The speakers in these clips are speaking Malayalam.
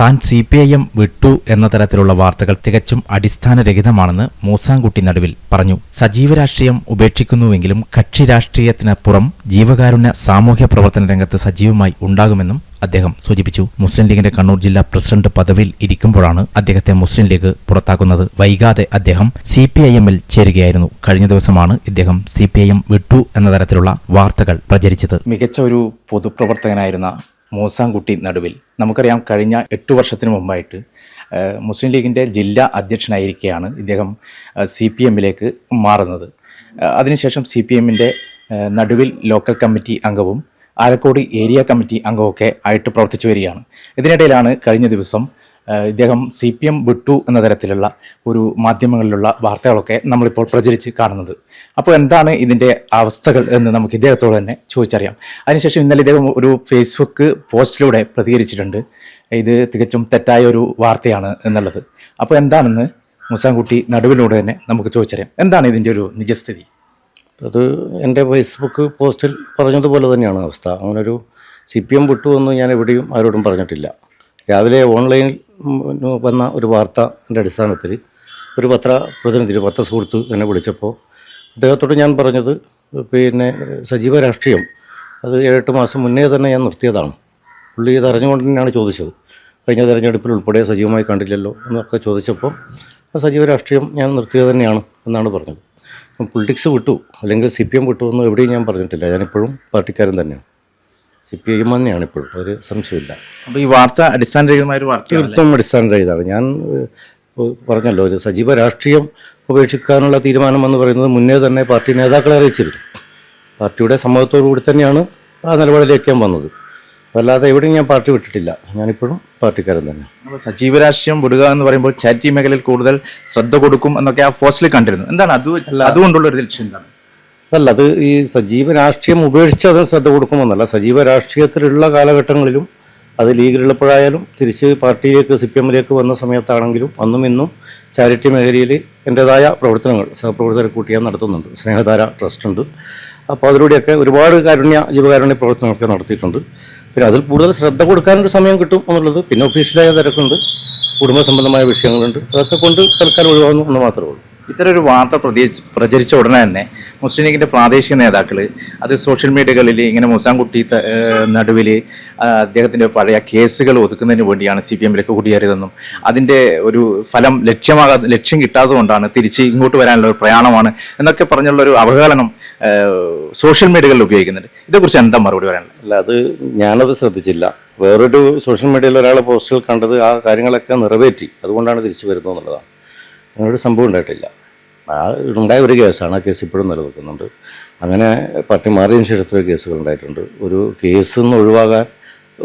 താൻ സി പി ഐ എം വിട്ടു എന്ന തരത്തിലുള്ള വാർത്തകൾ തികച്ചും അടിസ്ഥാനരഹിതമാണെന്ന് മൂസാങ്കുട്ടി നടുവിൽ പറഞ്ഞു. സജീവ രാഷ്ട്രീയം ഉപേക്ഷിക്കുന്നുവെങ്കിലും കക്ഷി രാഷ്ട്രീയത്തിനപ്പുറം ജീവകാരുണ്യ സാമൂഹ്യ പ്രവർത്തന രംഗത്ത് സജീവമായി ഉണ്ടാകുമെന്നും അദ്ദേഹം സൂചിപ്പിച്ചു. മുസ്ലിം ലീഗിന്റെ കണ്ണൂർ ജില്ലാ പ്രസിഡന്റ് പദവിയിൽ ഇരിക്കുമ്പോഴാണ് അദ്ദേഹത്തെ മുസ്ലിം ലീഗ് പുറത്താക്കുന്നത്. വൈകാതെ അദ്ദേഹം സി പി ഐ എമ്മിൽ ചേരുകയായിരുന്നു. കഴിഞ്ഞ ദിവസമാണ് ഇദ്ദേഹം സി പി ഐ എം വിട്ടു എന്ന തരത്തിലുള്ള വാർത്തകൾ പ്രചരിച്ചത്. മികച്ച ഒരു പൊതുപ്രവർത്തകനായിരുന്ന മൂസാൻകുട്ടി നടുവിൽ. നമുക്കറിയാം കഴിഞ്ഞ എട്ട് വർഷത്തിന് മുമ്പായിട്ട് മുസ്ലിം ലീഗിന്റെ ജില്ലാ അധ്യക്ഷനായിരിക്കെയാണ് ഇദ്ദേഹം സി പി എമ്മിലേക്ക് മാറുന്നത്. അതിനുശേഷം സി പി എമ്മിന്റെ നടുവിൽ ലോക്കൽ കമ്മിറ്റി അംഗവും ആലക്കോട് ഏരിയ കമ്മിറ്റി അംഗമൊക്കെ ആയിട്ട് പ്രവർത്തിച്ചു വരികയാണ്. ഇതിനിടയിലാണ് കഴിഞ്ഞ ദിവസം ഇദ്ദേഹം സി പി എം വിട്ടു എന്ന തരത്തിലുള്ള ഒരു മാധ്യമങ്ങളിലുള്ള വാർത്തകളൊക്കെ നമ്മളിപ്പോൾ പ്രചരിച്ച് കാണുന്നത്. അപ്പോൾ എന്താണ് ഇതിന്റെ അവസ്ഥകൾ എന്ന് നമുക്ക് ഇദ്ദേഹത്തോട് തന്നെ ചോദിച്ചറിയാം. അതിനുശേഷം ഇന്നലെ ഇദ്ദേഹം ഒരു ഫേസ്ബുക്ക് പോസ്റ്റിലൂടെ പ്രതികരിച്ചിട്ടുണ്ട്. ഇത് തികച്ചും തെറ്റായ ഒരു വാർത്തയാണ് എന്നുള്ളത്. അപ്പോൾ എന്താണെന്ന് മുസാൻകുട്ടി നടുവിലൂടെ തന്നെ നമുക്ക് ചോദിച്ചറിയാം. എന്താണ് ഇതിന്റെ ഒരു നിജസ്ഥിതി? അത് എന്റെ ഫേസ്ബുക്ക് പോസ്റ്റിൽ പറഞ്ഞതുപോലെ തന്നെയാണ് അവസ്ഥ. അങ്ങനൊരു സി പി എം വിട്ടു എന്ന് ഞാൻ എവിടെയും ആരോടും പറഞ്ഞിട്ടില്ല. രാവിലെ ഓൺലൈനിൽ വന്ന ഒരു വാർത്തന്റെ അടിസ്ഥാനത്തിൽ. ഒരു പത്ര പ്രതിനിധി പത്ര സുഹൃത്ത് എന്നെ വിളിച്ചപ്പോൾ അദ്ദേഹത്തോട് ഞാൻ പറഞ്ഞത് പിന്നെ സജീവ രാഷ്ട്രീയം അത് ഏഴെട്ട് മാസം മുന്നേ തന്നെ ഞാൻ നിർത്തിയതാണ്. പുള്ളി ഇത് അറിഞ്ഞുകൊണ്ട് തന്നെയാണ് ചോദിച്ചത്. കഴിഞ്ഞ തെരഞ്ഞെടുപ്പിൽ ഉൾപ്പെടെ സജീവമായി കണ്ടില്ലല്ലോ എന്നൊക്കെ ചോദിച്ചപ്പോൾ സജീവ രാഷ്ട്രീയം ഞാൻ നിർത്തിയത് തന്നെയാണ് എന്നാണ് പറഞ്ഞത്. പൊളിറ്റിക്സ് വിട്ടു അല്ലെങ്കിൽ സി പി എം വിട്ടു എന്ന് എവിടെയും ഞാൻ പറഞ്ഞിട്ടില്ല. ഞാനിപ്പോഴും പാർട്ടിക്കാരൻ തന്നെയാണ്. സി പി ഐ എം തന്നെയാണ് ഇപ്പോഴും. ഒരു സംശയമില്ല അപ്പോൾ ഈ വാർത്ത അടിസ്ഥാനരഹിതമായ ഒരു വാർത്ത തീർത്തും അടിസ്ഥാനരഹിതമാണ്. ഞാൻ പറഞ്ഞല്ലോ ഒരു സജീവ രാഷ്ട്രീയം ഉപേക്ഷിക്കാനുള്ള തീരുമാനം എന്ന് പറയുന്നത് മുന്നേ തന്നെ പാർട്ടി നേതാക്കളെ അറിയിച്ചിരുന്നു. പാർട്ടിയുടെ സമ്മതത്തോടു കൂടി തന്നെയാണ് ആ നിലപാടിലേക്ക് ഞാൻ വന്നത്. അല്ലാതെ എവിടെയും ഞാൻ പാർട്ടി വിട്ടിട്ടില്ല. ഞാനിപ്പോഴും പാർട്ടിക്കാരൻ തന്നെ. അപ്പോൾ സജീവ രാഷ്ട്രീയം വിടുക എന്ന് പറയുമ്പോൾ ചാരിറ്റി മേഖലയിൽ കൂടുതൽ ശ്രദ്ധ കൊടുക്കും എന്നൊക്കെ ആ പോസ്റ്റിൽ കണ്ടിരുന്നു. എന്താണ് അത്? അതുകൊണ്ടുള്ള ഒരു ലക്ഷ്യം എന്താണ്? അതല്ല അത് ഈ സജീവ രാഷ്ട്രീയം ഉപേക്ഷിച്ച് അത് ശ്രദ്ധ കൊടുക്കുമെന്നല്ല. സജീവ രാഷ്ട്രീയത്തിലുള്ള കാലഘട്ടങ്ങളിലും അത് ലീഗിലുള്ളപ്പോഴായാലും തിരിച്ച് പാർട്ടിയിലേക്ക് സി പി എമ്മിലേക്ക് വന്ന സമയത്താണെങ്കിലും അന്നും ഇന്നും ചാരിറ്റി മേഖലയിൽ എന്റെതായ പ്രവർത്തനങ്ങൾ സഹപ്രവർത്തകരെ കൂട്ടി ഞാൻ നടത്തുന്നുണ്ട്. സ്നേഹധാര ട്രസ്റ്റ് ഉണ്ട്. അപ്പോൾ അതിലൂടെയൊക്കെ ഒരുപാട് കാരുണ്യ ജീവകാരുണ്യ പ്രവർത്തനങ്ങളൊക്കെ നടത്തിയിട്ടുണ്ട്. പിന്നെ അതിൽ കൂടുതൽ ശ്രദ്ധ കൊടുക്കാനൊരു സമയം കിട്ടും എന്നുള്ളത് പിന്നെ ഒഫീഷ്യലായ തിരക്കുണ്ട്. കുടുംബ സംബന്ധമായ വിഷയങ്ങളുണ്ട്. അതൊക്കെ കൊണ്ട് തൽക്കാലം ഒഴിവാകുന്നു എന്ന് മാത്രമേ ഉള്ളൂ. ഇത്തരം ഒരു വാർത്ത പ്രതി- പ്രചരിച്ച ഉടനെ തന്നെ മുസ്ലിം ലീഗിന്റെ പ്രാദേശിക നേതാക്കൾ അത് സോഷ്യൽ മീഡിയകളിൽ ഇങ്ങനെ മുസാംകുട്ടി നടുവിൽ അദ്ദേഹത്തിന്റെ പഴയ കേസുകൾ ഒതുക്കുന്നതിന് വേണ്ടിയാണ് സി പി എമ്മിലേക്ക് കുടിയേറിയതെന്നും അതിന്റെ ഒരു ഫലം ലക്ഷ്യമാകാ ലക്ഷ്യം കിട്ടാത്തതുകൊണ്ടാണ് തിരിച്ച് ഇങ്ങോട്ട് വരാനുള്ള ഒരു പ്രയാണമാണ് എന്നൊക്കെ പറഞ്ഞുള്ള ഒരു അവഹേളനം സോഷ്യൽ മീഡിയകളിൽ ഉപയോഗിക്കുന്നുണ്ട്. ഇതേക്കുറിച്ച് എന്താ മറുപടി പറയാനുള്ളത്? അല്ല അത് ഞാനത് ശ്രദ്ധിച്ചില്ല. വേറൊരു സോഷ്യൽ മീഡിയയിൽ ഒരാൾ പോസ്റ്റിൽ കണ്ടത് ആ കാര്യങ്ങളൊക്കെ നിറവേറ്റി. അതുകൊണ്ടാണ് തിരിച്ചു വരുന്നത് എന്നുള്ളതാണ്. അങ്ങനൊരു സംഭവം ഉണ്ടായിട്ടില്ല. ആ ഉണ്ടായ ഒരു കേസാണ് ആ കേസ് ഇപ്പോഴും നിലനിൽക്കുന്നുണ്ട്. അങ്ങനെ പാർട്ടി മാറിയതിന് ശേഷം എത്ര കേസുകൾ ഉണ്ടായിട്ടുണ്ട്. ഒരു കേസ് നിന്ന് ഒഴിവാകാൻ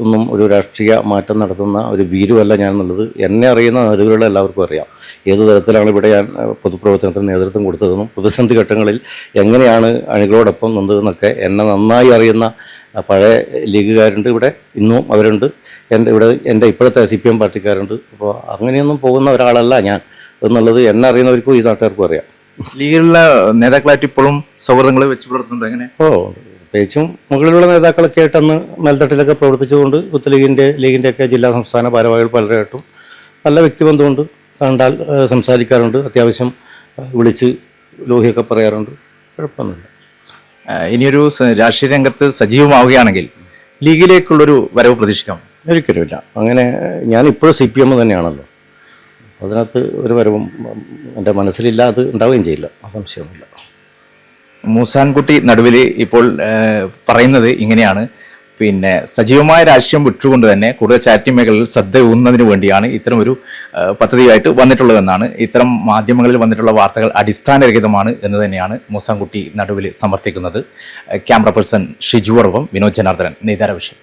ഒന്നും ഒരു രാഷ്ട്രീയ മാറ്റം നടത്തുന്ന ഒരു വീരുവല്ല ഞാൻ എന്നുള്ളത് എന്നെ അറിയുന്ന നിലവിലുള്ള എല്ലാവർക്കും അറിയാം. ഏത് തരത്തിലാണ് ഇവിടെ ഞാൻ പൊതുപ്രവർത്തനത്തിന് നേതൃത്വം കൊടുത്തതെന്നും പ്രതിസന്ധി ഘട്ടങ്ങളിൽ എങ്ങനെയാണ് അണികളോടൊപ്പം നിന്നതെന്നൊക്കെ എന്നെ നന്നായി അറിയുന്ന പഴയ ലീഗുകാരുണ്ട് ഇവിടെ. ഇന്നും അവരുണ്ട്. എന്റെ ഇവിടെ എന്റെ ഇപ്പോഴത്തെ സി പി എം പാർട്ടിക്കാരുണ്ട്. അപ്പോൾ അങ്ങനെയൊന്നും പോകുന്ന ഒരാളല്ല ഞാൻ. എന്നുള്ളത് എന്നെ അറിയുന്നവർക്കും ഈ നാട്ടുകാർക്കും അറിയാം. ലീഗിലുള്ള നേതാക്കളായിട്ട് ഇപ്പോഴും സൗഹൃദങ്ങൾ വെച്ച് പുലർത്തുന്നുണ്ട് എങ്ങനെ? ഓ പ്രത്യേകിച്ചും മുകളിലുള്ള നേതാക്കളൊക്കെ ആയിട്ട് അന്ന് മേൽത്തട്ടിലൊക്കെ പ്രവർത്തിച്ചുകൊണ്ട് കുത്ത് ലീഗിന്റെ ലീഗിന്റെയൊക്കെ ജില്ലാ സംസ്ഥാന ഭാരവാഹികൾ പലരായിട്ടും നല്ല വ്യക്തിബന്ധമുണ്ട്. കണ്ടാൽ സംസാരിക്കാറുണ്ട്. അത്യാവശ്യം വിളിച്ച് ലോഹിയൊക്കെ പറയാറുണ്ട്. കുഴപ്പമൊന്നുമില്ല. ഇനിയൊരു രാഷ്ട്രീയ രംഗത്ത് സജീവമാവുകയാണെങ്കിൽ ലീഗിലേക്കുള്ളൊരു വരവ് പ്രതീക്ഷിക്കാം. ഒരിക്കലുമില്ല. അങ്ങനെ ഞാൻ ഇപ്പോഴും സി പി എം തന്നെയാണല്ലോ. അതിനകത്ത് ഒരു വരവും എന്റെ മനസ്സിലില്ല അത് ഉണ്ടാവുകയും ചെയ്യില്ല. ആ സംശയമൊന്നുമില്ല മൂസാൻകുട്ടി നടുവിൽ ഇപ്പോൾ പറയുന്നത് ഇങ്ങനെയാണ്. പിന്നെ സജീവമായ രാഷ്ട്രീയം വിട്ടുകൊണ്ട് തന്നെ കൂടുതൽ ചാരിറ്റി മേഖലയിൽ ശ്രദ്ധ ഊന്നതിന് വേണ്ടിയാണ് ഇത്തരം ഒരു പദ്ധതിയായിട്ട് വന്നിട്ടുള്ളതെന്നാണ്. ഇത്തരം മാധ്യമങ്ങളിൽ വന്നിട്ടുള്ള വാർത്തകൾ അടിസ്ഥാനരഹിതമാണ് എന്ന് തന്നെയാണ് മൂസാൻകുട്ടി നടുവിൽ സമർത്ഥിക്കുന്നത്. ക്യാമറ പേഴ്സൺ ഷിജുവർവം വിനോദ് ജനാർദ്ദനൻ നെയ്താര വിഷയം